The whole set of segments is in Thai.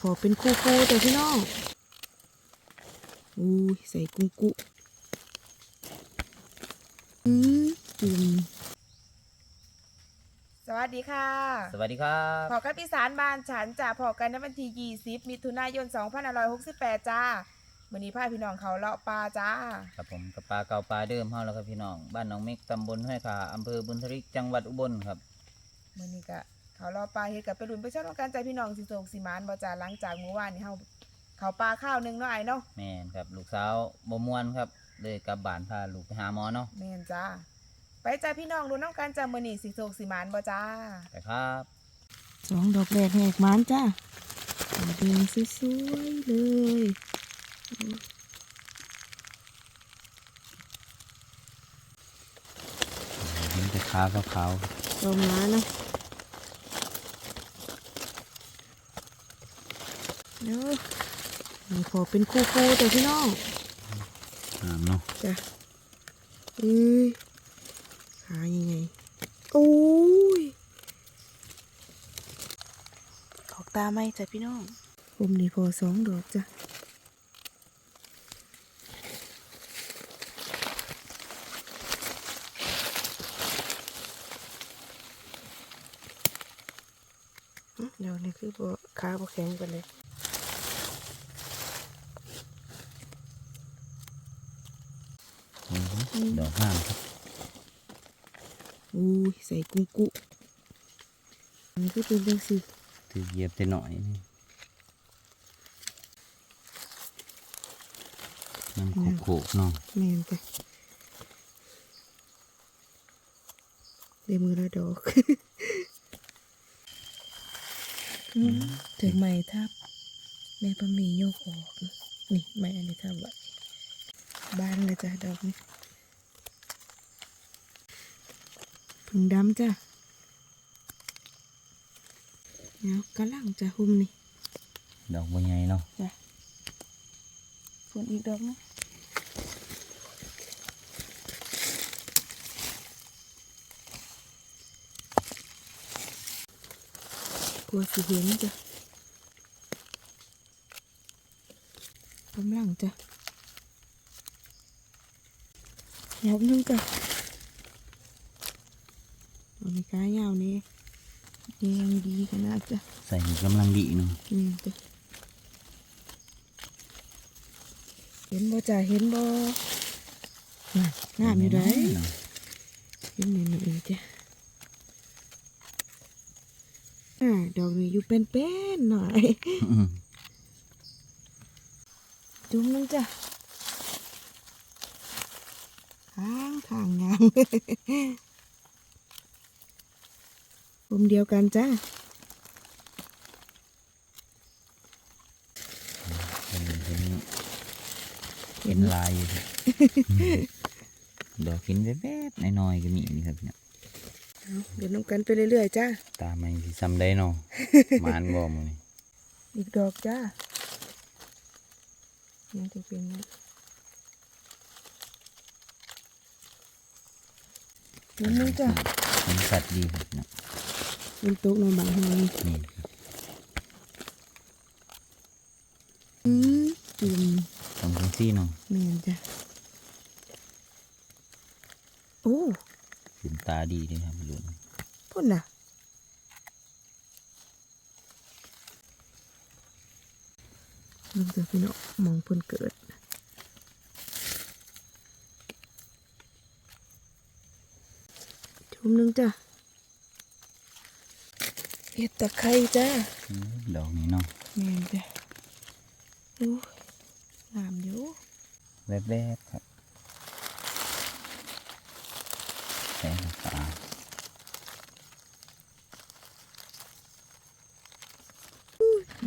ขอเป็นคู่คู่แต่พี่น้องอู้ยใส่กุ้งกุอืมจุ่มสวัสดีค่ะสวัสดีครับพอกับอีสานบ้านฉันจะพอกันในวันที่20มิถุนายน2568 จ้าวันนี้พาพี่น้องเขาเลาะปลาจ้า ครับผมกับปลาเก่าปลาเดิมเฮาแล้วครับพี่น้อง บ้านหนองเม็กตำบลห้วยขาอำเภอบุญทริกจังหวัดอุบลครับมื้อนี้ก็ เขาเลาะปลาเฮ็ดกับไปรุ่นไปชอบกันใจพี่น้องสิโศกสิหมานบ่จ้าหลังจากเมื่อวานนี้เฮาเขาปลาข้าวหนึงเนาะไอ้เนาะแม่นครับลูกสาวบ่ม่วนครับเลยกลับบ้านพาลูกไปหาหมอเนาะแม่นจ้าไปจ้าพี่น้องดูน้ำกันจ้ามื้อนี้สิโศกสิหมานบ่จ้าไปครับสองดอกแรกแหกหมานจ้าเดินสวยๆเลยเห็นแต่ขาขาวลงมานะ เดี๋ยวนี่ขอเป็นคู่คู่แต่พี่น้องๆงามเนาะจ้ะเอ้ยขายังไงโอ้ยออกตาไหมจ้ะพี่น้องผมนี่พอสองดอกจ้ะอื้อเดี๋ยวนี้คือบ่ขาบ่แข็งกันเลย อือหือ ดอกงามครับอุ้ยใส่กุ้งกุมันคือเป็นจังสิถือเหยียบแต่หน่อยนี่น้ำโขกๆเนาะแม่นจ้ะเดมือละดอกอืมถึงไม้ทับแม่ปะหมีโยกออก นี่ไม้อันนี้ทับไว้บานเลยจ้ะดอกนี้ ผึ่งดำจ้ะเดี๋ยวกระลังจ้ะหุ่มนี่ ดอกบัวใหญ่เนาะจ้ะฝนอีกดอกนะกลัวสิเห็นจ้ะกำลังจ้ะยาวนึงจ้ะเอาใน กายาวนี่ยังดีขนาดจ้ะใส่กำลังดีเนาะนี่จ้ะเห็นบ่จ้ะเห็นบ่น่ะงามอยู่ได้เห็นหน่อยๆจ้ะดอกนี้อยู่เป็นๆหน่อย จุ่มนึงจ้ะข้างข้างงาม ผมเดียวกันจ้ะเห็นเห็นเห็นลายอยู่ครับดอกกินแวบๆน้อยๆก็มีนี่ครับเนี่ยเอาเดี๋ยวน้ำกันไปเรื่อยๆจ้าตาไม่สิซ้ำได้เนาะหมานบ่มื้อนี้อีกดอกจ้ายังจะเป็นนะน้ำนึงจ้ะเห็นสัตว์ดีครับเนาะ เป็นโต๊ะนอนบางห้องนี่ครับอืมจุ่มตรงจังซี่เนาะเมียนจ้ะโอ้ขึ้นตาดีด้ครับลุงพุ่นน่ะมันจะพี่น้องมองเพ่นเกิด ชุมหนึงจ้ะ เห็ดตะไคร้จ้าอืมดอกนี้เนาะแม่นจ้ะโอ้ยงามอยู่แวบๆครับแสงตา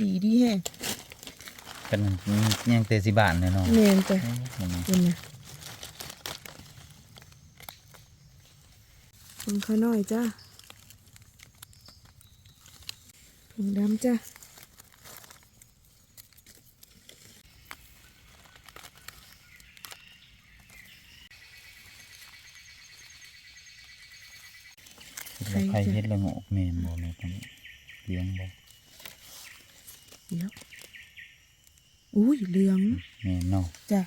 ดีดีแฮะกันยังเตสิบานเลยเนาะแม่นจ้ะเอ้ยเห็นไหมเป็นไงคนข้าน้อยจ้า ผงดำจ้ะใครเฮ็ดละโงกแม่นบ่แม่นเลี้ยงบ่เดี๋ยวอุ้ยเหลืองแม่นเนาะจ้ะ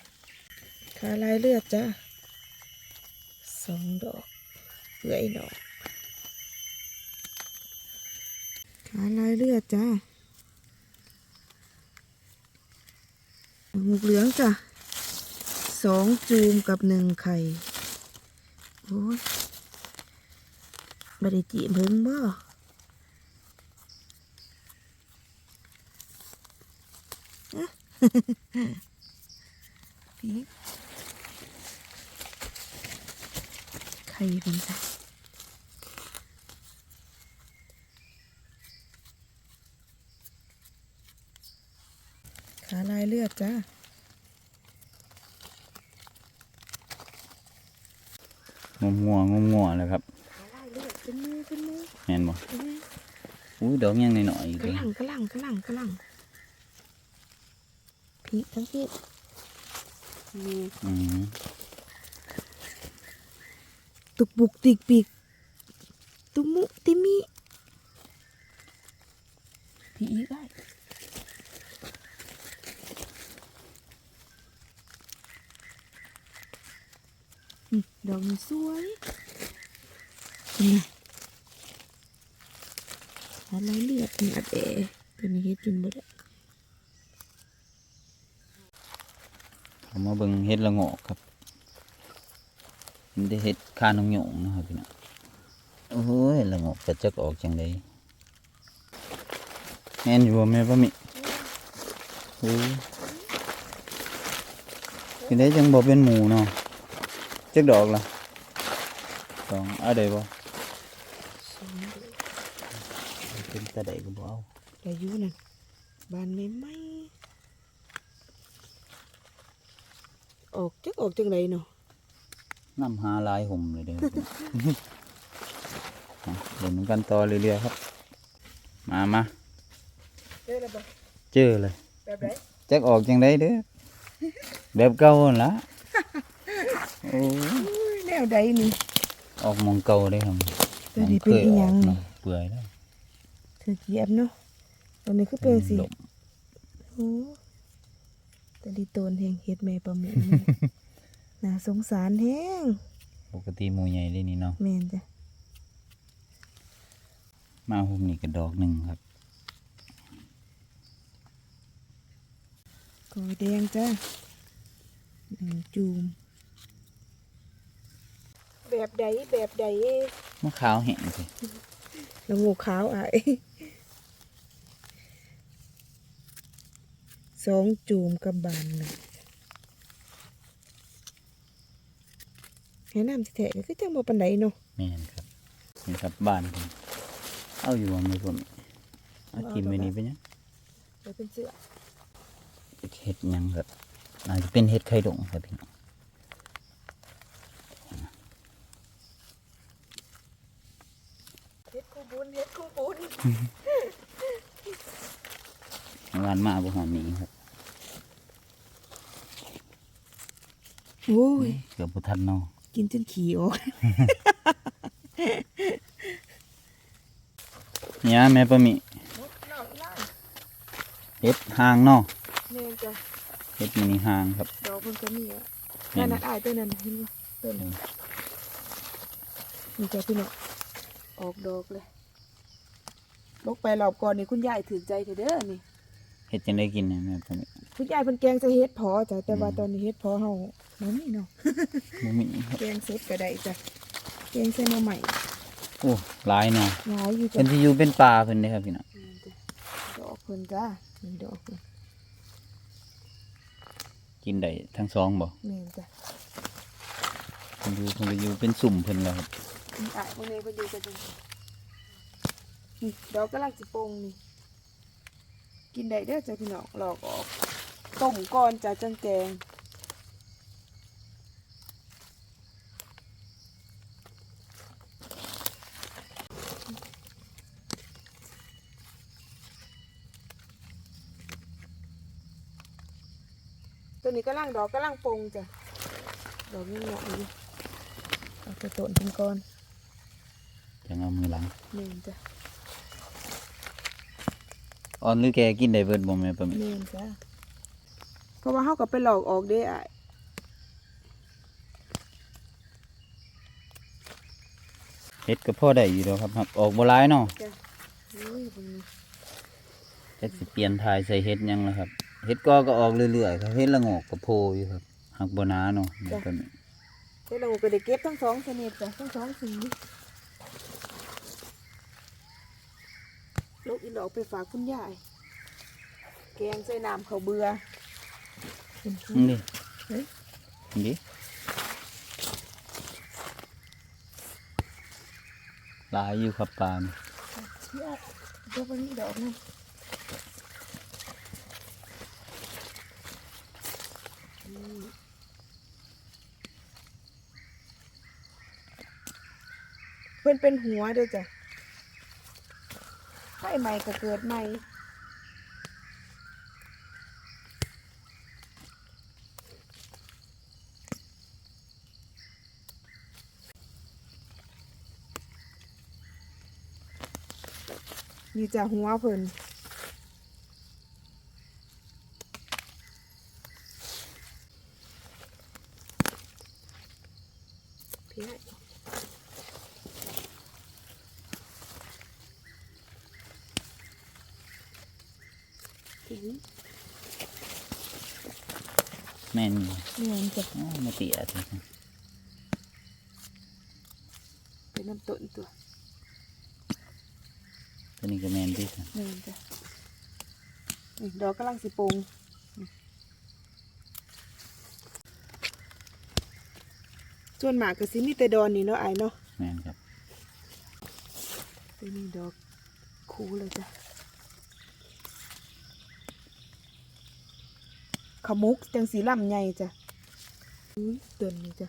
ขาลายเลือดจ้ะสองดอกเอื้อยดอก ขาลายเลือดจ้ะหมูเหลืองจ้ะสองจูมกับหนึ่งไข่ โอ้ยบไดจีบเพิ่งบ่พีไข่เป็นจ้ะาลายเลือดจ้างมงัวงมงัวเลยครับขาลายเลือดเป็นมือเป็นมือแม่นบ่เป็นมืออุ้ยดอกยังหน่อยๆอีกกเลระยหลังกระหลังกระหลังกระหลังพีทั้งพีมีอืมตุกบุกติกปีกตุมุติมิพีอีกได้ ดอกนี้สวยนี่อะไรเลือดนี่อัดเอเป็นเฮ็ดกินบ่ได้เอามาเบิ่งเฮ็ดละงอกครับมันได้เฮ็ดคานงหยงนะครับพี่น้องโอ้ยละงอกก็จักออกจังไดแม่นอยู่แม่บ่มิโอ้ยเป็นได้จังบ่เป็นหมูเนาะ จักดอกล่ะสองเอาได้บ่สองดอกเป็นตาได้ก็บ่เอาแต่อยู่นั่นบานไม่ไหมออ โอ้ยอุ้ยแนวใดนี่ ออกหมองเก่าได้ครับตัวนี้เป็นอีหยังหมนี่องเปื่อยแล้วถือเกียบเนาะตัวนี้คือเป็นสิหลบโอ้แต่ดีโตนแหงเฮ็ดแม่ปลาหมูน่าสงสารแฮงปกติหมูใหญ่เลยนี่เนาะแม่นจ้ะมาหุ่มนี่ก็ดอกหนึ่งครับกอยแดงจ้ะหนึ่งจูม แบบใดแบบใดมะขาวแห้งสิแล้วงูขาวอะสองจูมกับบานหนึ่งให้น้ำสิแทะก็คือจังบ่ปานใดเนาะแม่นครับนี่ครับบ้านผมเอาอยู่ว่าไม่ผมเอาทิมไปนี่ไปเนี่ยเดี๋ยวเป็นเสื้อเห็ดหยังครับน่าจะเป็นเห็ดไข่ดงครับพี่น้อง เฮ็ดคู่บุญเฮ็ดคู่บุญ วานมาบุหอมนี้ครับโอ้ยเกือบบุทันเนาะกินจนขี่ออกเนี่ยแม่ปะมินอกล่างเห็ดหางเนาะแม่นจ้ะเห็ดมินิหางครับดอกมันก็มีอะแม่นั่นนน่ะอ้ายตัวนั้นเห็นบ่ต้นนี่จ้ะพี่น้องออกดอกเลย ลกไปรอบก่อนนี่คุณยายถือใจเถอะเด้อนี่เห็ดจังได้กินเนี่ยแม่ปะมิคุณยายเพิ่นแกงใส่เฮ็ดพอจ้ะแต่ว่าตอนนี้เฮ็ดพอเฮาบ่มีเนาะบ่มีครับแกงสดก็ได้จ้ะแกงใส่หน่อใหม่โอ้หลายเนาะหลายอยู่จ้ะเป็นที่อยู่เป็นป่าเพิ่นเด้ครับพี่น้องแม่นจ้ะดอกเพิ่นจ้ะนี่ดอกเพิ่นกินได้ทั้งสองบ่แม่นจ้ะเพิ่นอยู่เพิ่นก็อยู่เป็นสุ่มเพิ่นแล้วครับนี่อ้ายมื้อนี้เพิ่นอยู่กันจัง นี่ดอกกำลังสิโป่งนี่ กินได้เด้อจ้ะพี่น้องหลอกออกต้มก่อนจ้ะจังแกงตัวนี้ก็ล่างดอกก็ล่างปงจ้ะ ดอกนี้เหมาะอยู่เอาไปต้นเพิ่นก่อนจังเอามือหลังเมนจ้ะ อ่อนหรือแกกินได้เบิดบ่แม่ปะแม่เมนจ้ะเพราะว่าเฮาก็ไปหลอกออกเด้อ้ายเฮ็ดก็พอได้อยู่ดอกครับครับ ออกบ่หลายเนาะอุ้ยเบิ่งนี่จักสิเปลี่ยนทายใส่เฮ็ดหยังล่ะครับเฮ็ดก็ก็ออกเรื่อยๆครับเฮ็ดละงอกก็โผล่อยู่ครับหักบ่หนาเนาะแม่ปะแม่เฮ็ดละโงกก็ได้เก็บทั้งสองชนิดจ้ะทั้งสองสี ลูกอีหลอกไปฝากคุณยาย แกงใส่น้ำข้าวเบื่อนี่เฮ้ยนี่หลายอยู่ครับปลานี่พี่อ้ายเดี๋ยววันนี้ดอกนึงเพิ่นเป็นหัวเด้อจ้ะไข่ ใหม่ก็เกิดใหม่นี่จะหัวเพิ่นพี่ให้อื้อ แม่นอยู่ นี่มันจะ อ้าวมา เตียทีเป็นน้ำต้นตัวตัวนี้ก็แม่นที่สุดนี่มันจะนี่ดอกกำลังสิปรุงนี่ส่วนมากก็สิมีแต่ดอนนี่เนาะไอ้ายเนาะแม่นครับตัวนี้ดอกคูเลยจ้ะขมุกจังสีลำใหญ่จ้ะ อุ้ยต้นนี้จ้ะ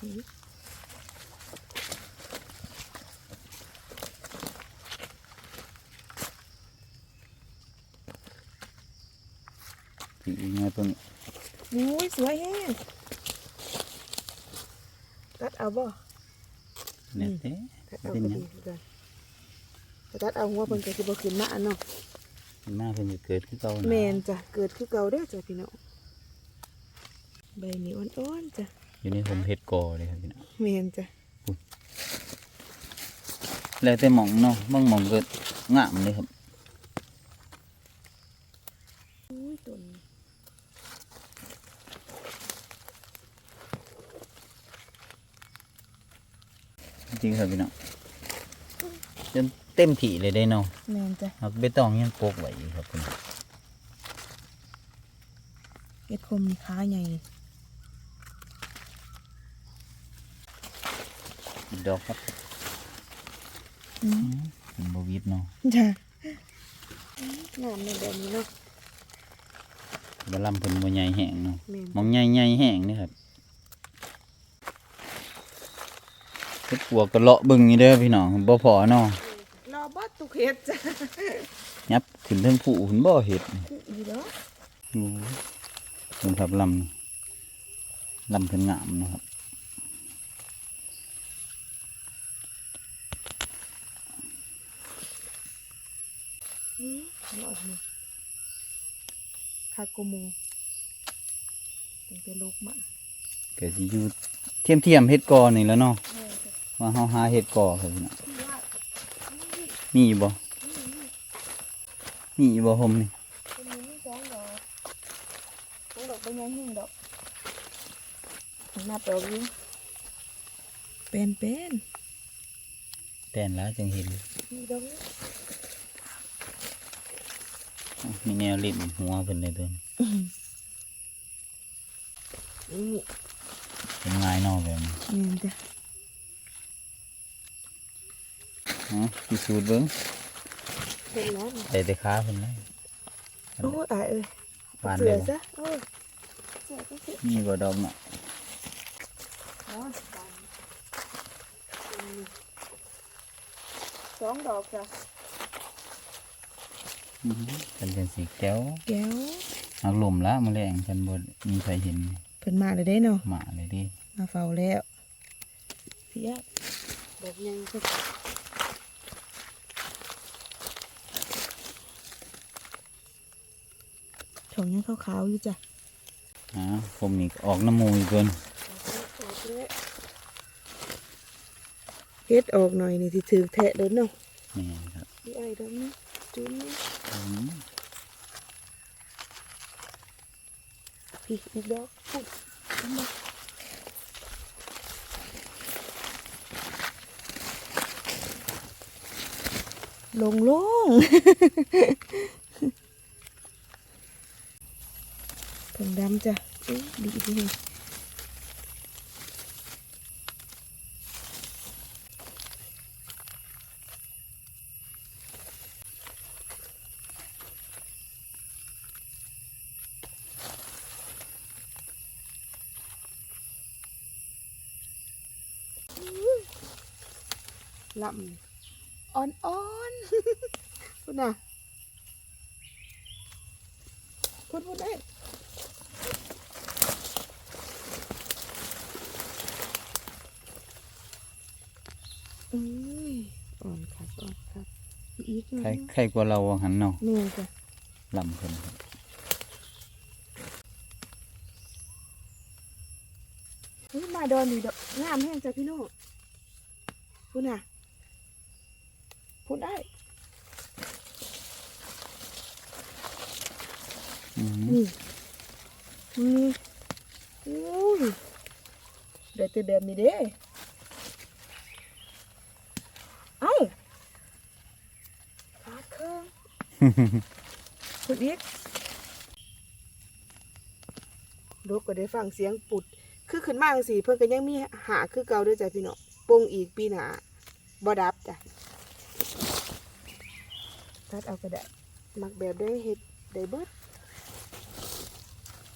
อุ๊ยสีอีกไงตัวนี้อุ้ยสวยแฮงตัดเอาบ่เนี่ยเต้ตัดเอาเป็นก็หยังดีกันตัดเอาหัวเพิ่นก็สิบ่ขึ้นมาเนาะ มันมาเพิ่นจะเกิดขึ้นเก่าะแม่นจ้ะเกิดคือเก่าเด้อจ้ะพี่น้องใบนี้อ่อนๆจ้ะอยู่ในผมเฮ็ดกอเลยครับพี่น้องแม่นจ้ะแล้วแต่หมองเนาะบางหมองก็งามเลยครับอุ้ยต้นนี้จริงๆครับพี่น้องจน เต็มถี่เลยได้เนาะแม่นจ้ะหักเบตองยังปกไว้อยู่ครับพี่น้องเฮ็ดคมมีขาใหญ่อีกดอกครับอืมเป็นบวิดเนาะจ้ะงามในแบบนี้เนาะบะลำเพิ่นบ่ใหญ่แห้งเนาะแม่นหมองใหญ่ๆแห้งนี่ครับเฮ็ดปัวก็เลาะเบิ่งนี่เด้อพี่น้องบ่พอเนาะ รอบ่ตุกเฮ็ดจ้ะยับขึ้นเทิงผู้หุ่นบ่เฮ็ดนี่อีเด้อโอ้ยเพิ่นครับลำนี่ลำเพิ่นงามเนาะครับอือรอดนี่คาโกโมตั้งแต่ลูกมาก็สิอยู่เทียมๆเฮ็ดกอนี่แหล้วเนาะแม่นจ้ะว่าเฮาหาเฮ็ดกอครับพี่น้องที่ว่า มีอยู่บ่มีอยู่บ่ผมนี่เป็นมีสองดอกสองดอกเป็นยังหิ้งดอกนับดอกอยู่เป็นเป็นแต่นแล้วจังเห็นมีดอกนี้อ้าวมีแนวลิ่มหัวเพิ่นเลยเด้อนี่เป็นง่ายเนาะแบบนี้ แม่นจ้ะอ๋อพิสูจน์เบิ่งเป็นแล้วนี่ได้แต่ขาเพิ่นเลยโอ้ยตายเอ้ยหวานเสืได้อบ่ซะโอ้ยเสือก็สิมีบ่ดอกเนาะอ๋อตายอืมสองดอกจ้ะอือหือเป็นจังสีแก้วแก้วหักลมละแมลงกันบ่มีใครเห็นเพิ่นมาเลยได้เนาะหมาเลยดิมาเฝ้าแล้วพี่ยะแบบยังก็ ถงยังขาวๆอยู่จ้ะอ่าผมนี่ออกน้ำมูอีกเกินเฮ็ดออกหน่อยนี่ที่ถือแทะเด้อเนาะนี่ครับพี่ไอ้ดอกนี้จุ้นอืมพี่อีกดอกปุ๊บอันนี้ลงลง ผ งดำจ้ะเอ๊ะดีดีลำอ่อนอ่อนๆคุณน่ะคุณพูดได้ อุ้ยอ่อนครับอ่อนครับอีกหน่ใครอยใครกว่าเราว่าหันเนาะแม่นจ้ะลำเพิ่นครับเฮ้ยมาโดนดีดอกงามแห้งจ้ะพี่โน่คุณน่ะพูดได้ อืมนี่นี่อุ้ยเดี๋ยวแต่แบบนี้เด้ เอ้าขาดเครื่องคุณอีกลูกก็ได้ฟังเสียงปุด คือขึ้นมาจังสิเพิ่นก็ยังมีหาคือเก่าด้วยจ้ะพี่น้องปงอีกปีหน้าบ่ดับจ้ะตัดเอาก็ได้มักแบบได้เฮ็ดได้เบิด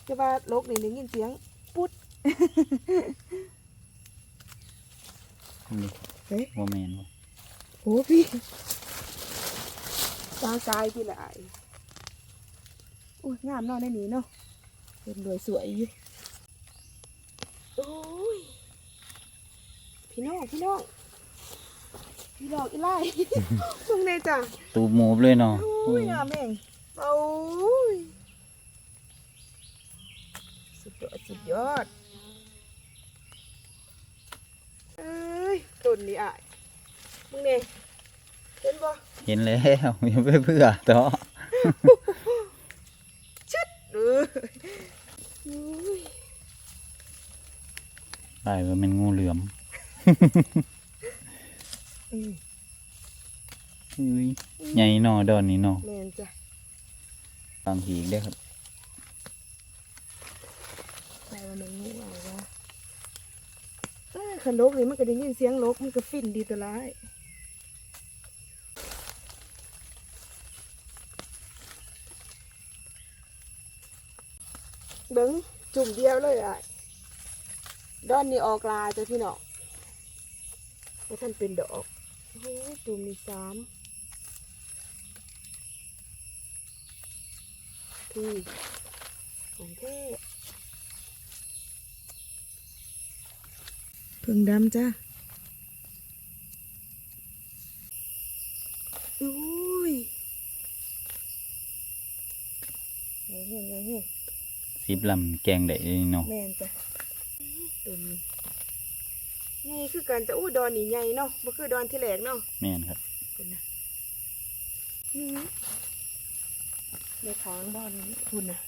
จะว่าโลกนี่ได้ยินเสียงปุ๊ดนี่เฮ้ยว่าแมนบ่ โอ้พี่ตาซ้ายพี่ละอายโอ้ยงามเนาะในนี้เนาะเป็นรวยสวยอยู่โอ้ยพี่น้องพี่น้องพี่น้องอีไล่มึงเนี่ยจ้ะตูบหมูบเลยเนาะโอ้ยงามเองโอ้ยสุดยอดสุดยอดเอ้ยต้นนี่อะ มึงเนี่ยเห็นบ่เห็นแล้วอย่าไปเพื่อต่อชัดเอออุ้ยได้ว่ามันงูเหลือมอืมอุ้ยใหญ่เนาะดอนนี้เนาะแม่นจ้ะบางทีอีกได้อครับใส่ว่ามันงูเอาวะเออคันลกนี่มันก็ได้ยินเสียงลกมันก็ฟินดีตัวร้าย เบิ้งจุ่มเดียวเลยอะดอนนี่ออกลาจ้ะพี่น้องแล้วท่านเป็นดอกโอ้โหจุ่มมีสามพี่ของเท่พึ่งดำจ้ะอุ้ยไงเฮ้ไงเฮ้ สิบลำแกงได้เลยเนาะแม่นจ้ะตัวนี้ใหญ่คือกันจะอู้ดอนนี่ใหญ่เนาะบ่คือดอนที่แหลกเนาะแม่นครับคุณนะอืมในทางบ้านนี่คุณนะ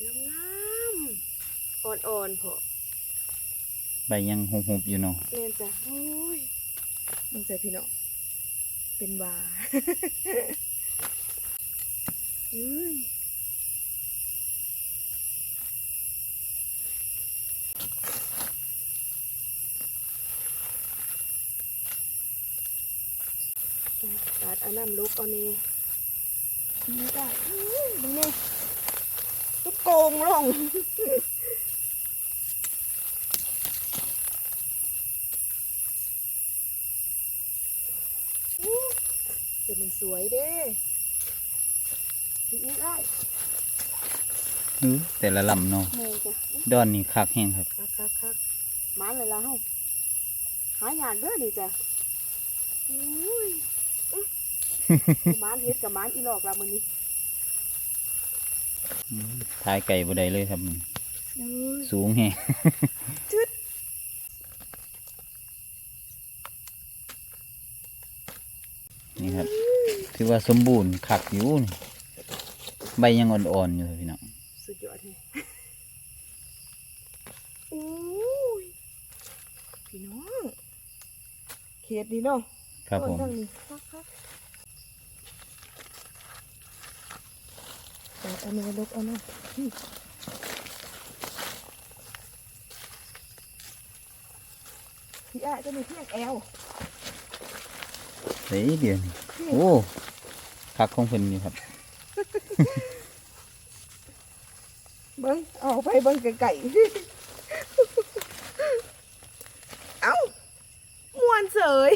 งามงามๆอ่อนๆพอ ใบยังหุบๆอยู่เนาะเล่นจ้ะโอ้ยมึงใส่พี่น้องเป็นวาอุ้ยตัดอันน้ำลุกเอานี่นี่จ้ะอุ้ยมึงนี่ก็โกงลง เดี๋ยวมัน สวยเด้อีกอีกได้อื้อแต่ละลำเนาะแม่นจ้ะดอนนี่คักแห้งครับคักคักคักหมันเลยละเฮาหายากเด้อนี่จ้ะอุ้ยอื้อหมันเฮ็ดกับหมันอีหลอกละมื้อนี้อื้อถ่ายไก่บ่ได้เลยครับมันเอ้ยสูงแฮง จึ๊ด นี่ครับ ถือว่าสมบูรณ์คักอยู่นี่ใบยังอ่อนๆอยู่ครับพี่น้องสุดยอดเลยอุ้ยพี่น้องเขตดีเนาะครับผมต้นทางนี้คักคักแต่เอามือลบเอาเนาะนี่พี่อาจะมีเพียงแอล เฮ้ยเดี๋ยวนี้โอ้คักของเพิ่นอยู่ครับ เบิ้งเอาไปเบิ้งไก่ๆเอ้ามวนเสย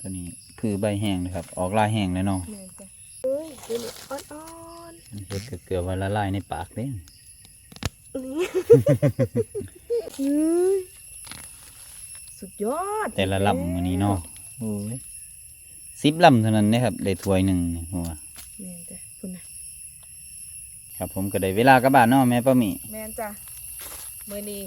ตัวนี้คือใบแห้งนะครับ ออกลายแห้งเลยเนาะแม่นจ้ะเอ้ยเดี๋ยวนี้อ่อนมันเฮ็ดก็เกือบว่าละลายในปากเด้ๆนี่เฮ้ย สุดยอดแต่ละลำมื้อนี้เนาะโอ้ยสิบลำเท่านั้นนะครับได้ถ้วยหนึ่งนี่หัวแม่นจ้ะคุณน่ะครับผมก็ได้เวลากลับบ้านเนาะแม่ป้าหมีแม่นจ้ะมื้อนี้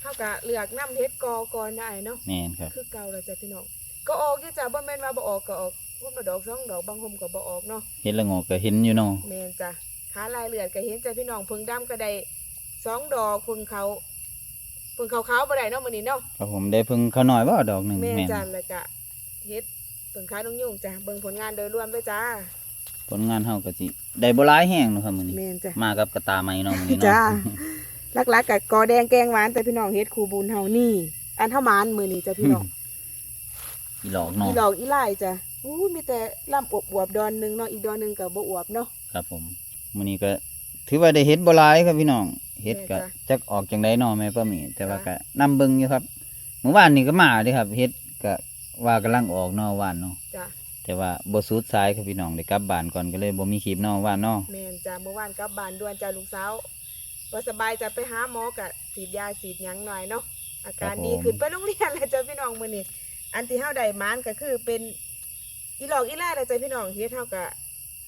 เฮากะเลือกน้ำเฮ็ดกอก่อนได้เนาะแม่นครับ คือเก่าแล้วจ้ะพี่น้องก็ออกอยู่จ้ะบ่แม่นว่าบ่ออกก็ออกพุ่มละดอกสองดอกบางห่มก็บ่ออกเนาะเฮ็ดละโงกก็เห็นอยู่เนาะแม่นจ้ะขาลายเลือดก็เห็นจ้ะพี่น้องเพิ่งดำก็ได้สองดอกเพิ่งเขา เพิ่งเขาขาวบ่ได้เนาะมื้อนี้เนาะครับผมได้เพิ่งเขาน้อยว่าดอกหนึ่งแม่นแม่นจ้ะแล้วก็เฮ็ดเพิ่งขายน้องยุ่งจ้ะเบิ่งผลงานโดยรวมด้วยจ้า ผลงานเฮาก็สิได้บ่หลายแห้งเนาะครับมื้อนี้แม่นจ้ะ มากับกระตาไม้เนาะมื้อนี้จ้าเนาะลักๆกับกอแดงแกงหวานแต่พี่น้องเฮ็ดคูบุญเฮานี่ อันเท่ามานมื้อนี้จ้ะพี่น้องอีหลอกเนาะอีหลอกอีไล่จ้ะอู้มีแต่ล่ำอวบๆดอนหนึงเนาะอีกดอนหนึงก็บ่อวบเนาะ ครับผมมื้อนี้ก็ถือว่าได้เฮ็ดบ่หลายครับพี่น้อง เฮ็ดก็แม่นจ้ะจักออกจังไดเนาะแม่ป้าหมีแต่ว่าจ้ะก็นํเบิ่งอยู่ครับเมื่อวานนี่ก็มาเด้ครับเฮ็ดก็ว่ากำลังออกเนาะว่านเนาะจ้ะแต่ว่าบ่สุดสายครับพี่น้องได้กลับบ้านก่อนก็เลยบ่มีคลิปเนาะว่านเนาะแม่นจ้ะเมื่อวานกลับบ้านด่วนจ้ะลูกสาวบ่สบายจะไปหาหมอกะฉีดยาฉีดหยังหน่อยเนาะอาการดีขึ้นไปโรงเรียนแล้วจ้ะพี่น้องมื้อนี้อันที่เฮาได้หมานก็คือเป็นอีหลอกอีไล่แล้วจ้ะพี่น้องเฮ็ดเฮาก็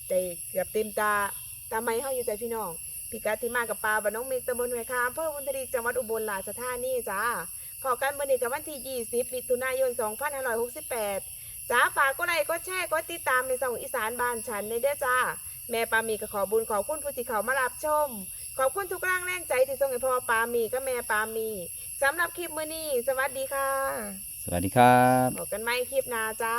ได้เกือบเต็มตาตาไม้เฮาอยู่จ้ะพี่น้อง พิกัดที่มากับปลาบ้านน้องเมกตำบลห้วยคาอำเภอวุนทรีจังหวัดอุบลราชธานีจ้าพอกันวันนี้กับวันที่ 20มิถุนายน 2568จ้าฝากก็ไลค์ก็แชร์ก็ติดตามในส่องอีสานบ้านฉันในเด้อจ้า แม่ปามีก็ขอบุญขอบคุณผู้ที่เขามารับชม ขอบคุณทุกร่างแรงใจที่ส่งให้พ่อปามีก็แม่ปามีสำหรับคลิปมื้อนี้ สวัสดีค่ะ สวัสดีครับบอกกันใหม่คลิปหน้าจ้า